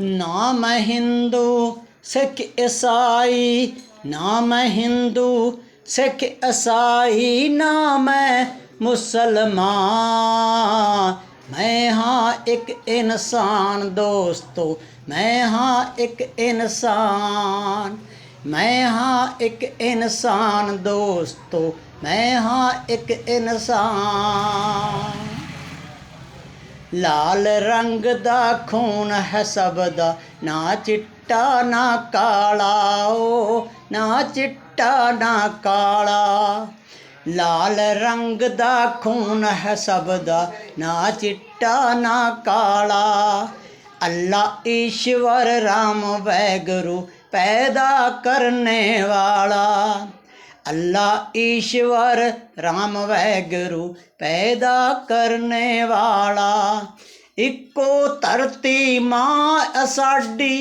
ਨਾ ਹਿੰਦੂ, ਸਿੱਖ ਈਸਾਈ। ਨਾਮ ਹਿੰਦੂ, ਸਿੱਖ ਈਸਾਈ। ਨਾਮ ਮੁਸਲਮਾਨ। ਮੈਂ ਹਾਂ ਇੱਕ ਇਨਸਾਨ ਦੋਸਤੋ, ਮੈਂ ਹਾਂ ਇੱਕ ਇਨਸਾਨ। ਮੈਂ ਹਾਂ ਇੱਕ ਇਨਸਾਨ ਦੋਸਤੋ, ਮੈਂ ਹਾਂ ਇੱਕ ਇਨਸਾਨ। ਲਾਲ ਰੰਗ ਦਾ ਖੂਨ ਹੈ ਸਭ ਦਾ। ਨਾ ਚਿੱਟਾ, ਨਾ ਕਾਲਾ, ਓ, ਨਾ ਚਿੱਟਾ, ਨਾ ਕਾਲਾ। ਲਾਲ ਰੰਗ ਦਾ ਖੂਨ ਹੈ ਸਭ ਦਾ। ਨਾ ਚਿੱਟਾ, ਨਾ ਕਾਲਾ। ਅੱਲਾ ਈਸ਼ਵਰ ਰਾਮ ਵੈਗੁਰੂ ਪੈਦਾ ਕਰਨੇ ਵਾਲਾ। ਅੱਲਾ ਈਸ਼ਵਰ ਰਾਮ ਵੈਗੁਰੂ ਪੈਦਾ ਕਰਨੇ ਵਾਲਾ। ਇੱਕੋ ਧਰਤੀ ਮਾਂ ਅਸਾਡੀ।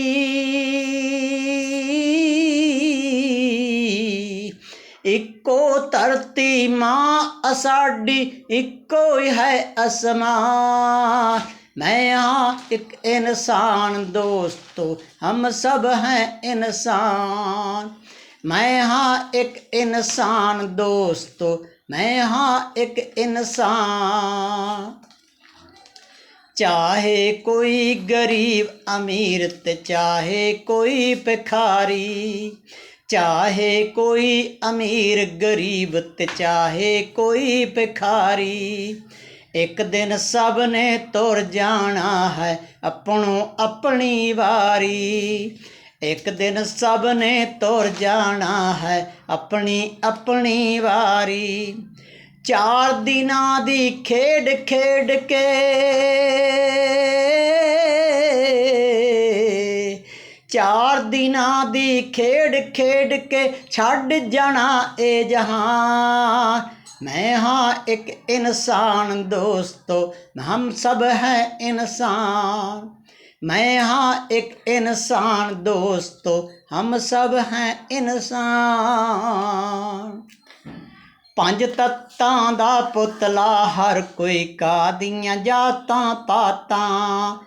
ਇੱਕੋ ਧਰਤੀ ਮਾਂ ਅਸਾਡੀ, ਇੱਕੋ ਹੀ ਹੈ ਅਸਮਾਨ ਮੈਂ ਹਾਂ ਇੱਕ ਇਨਸਾਨ ਦੋਸਤੋ, ਹਮ ਸਭ ਹੈ ਇਨਸਾਨ। ਮੈਂ ਹਾਂ ਇੱਕ ਇਨਸਾਨ ਦੋਸਤੋ, ਮੈਂ ਹਾਂ ਇੱਕ ਇਨਸਾਨ। ਚਾਹੇ ਕੋਈ ਗਰੀਬ ਅਮੀਰ ਤੇ ਚਾਹੇ ਕੋਈ ਭਿਖਾਰੀ, ਚਾਹੇ ਕੋਈ ਅਮੀਰ ਗਰੀਬ ਤੇ ਚਾਹੇ ਕੋਈ ਭਿਖਾਰੀ, ਇੱਕ ਦਿਨ ਸਭ ਨੇ ਤੁਰ ਜਾਣਾ ਹੈ ਆਪਣੋ ਆਪਣੀ ਵਾਰੀ। ਇੱਕ ਦਿਨ ਸਭ ਨੇ ਤੁਰ ਜਾਣਾ ਹੈ ਆਪਣੀ ਆਪਣੀ ਵਾਰੀ। ਚਾਰ ਦਿਨਾਂ ਦੀ ਖੇਡ ਖੇਡ ਕੇ ਚਾਰ ਦਿਨਾਂ ਦੀ ਖੇਡ ਖੇਡ ਕੇ ਛੱਡ ਜਾਣਾ ਇਹ ਜਹਾਨ। ਮੈਂ ਹਾਂ ਇੱਕ ਇਨਸਾਨ ਦੋਸਤੋ ਹਮ ਸਭ ਹੈ ਇਨਸਾਨ। ਮੈਂ ਹਾਂ ਇੱਕ ਇਨਸਾਨ ਦੋਸਤੋ, ਹਮ ਸਭ ਹੈ ਇਨਸਾਨ। ਪੰਜ ਤੱਤਾਂ ਦਾ ਪੁਤਲਾ, ਹਰ ਕੋਈ ਕਾਦੀਆਂ ਜਾਤਾਂ ਪਾਤਾਂ।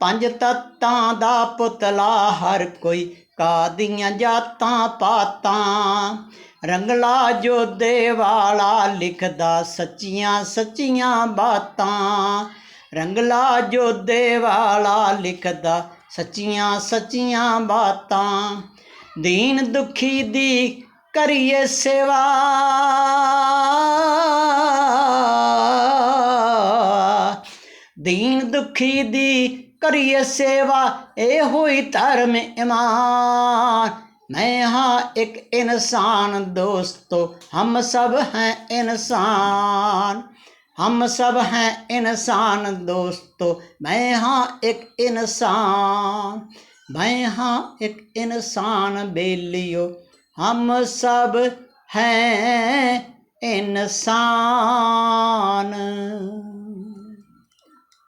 ਪੰਜ ਤੱਤਾਂ ਦਾ ਪੁਤਲਾ, ਹਰ ਕੋਈ ਕਾਦੀਆਂ ਜਾਤਾਂ ਪਾਤਾਂ। ਰੰਗਲਾ ਜੋਦੇ ਵਾਲਾ ਲਿਖਦਾ ਸੱਚੀਆਂ ਸੱਚੀਆਂ ਬਾਤਾਂ। ਰੰਗਲਾ ਜੋਦੇ ਵਾਲਾ ਲਿਖਦਾ, ਸੱਚੀਆਂ ਸੱਚੀਆਂ ਬਾਤਾਂ। ਦੀਨ ਦੁਖੀ ਦੀ ਕਰੀਏ ਸੇਵਾ। ਦੀਨ ਦੁਖੀ ਦੀ ਕਰੀਏ ਸੇਵਾ, ਇਹ ਹੋਈ ਧਰਮ ਇਮਾਨ। ਮੈਂ ਹਾਂ ਇੱਕ ਇਨਸਾਨ ਦੋਸਤੋ, ਹਮ ਸਭ ਹੈ ਇਨਸਾਨ। हम सब हैं इंसान दोस्तों मैं हाँ एक इंसान मैं हाँ एक इंसान बेलियो हम सब हैं इंसान